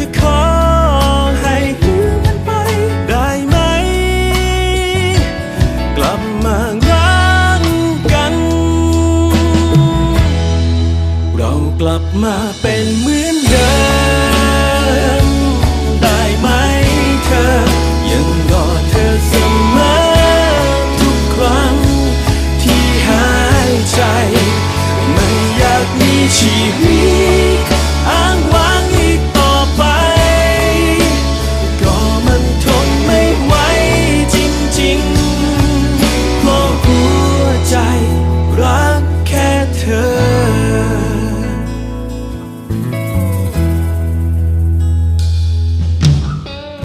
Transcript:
จะขอให้ลืมมันไปได้ไหม กลับมารักกัน เรากลับมาเป็นเหมือนเดิ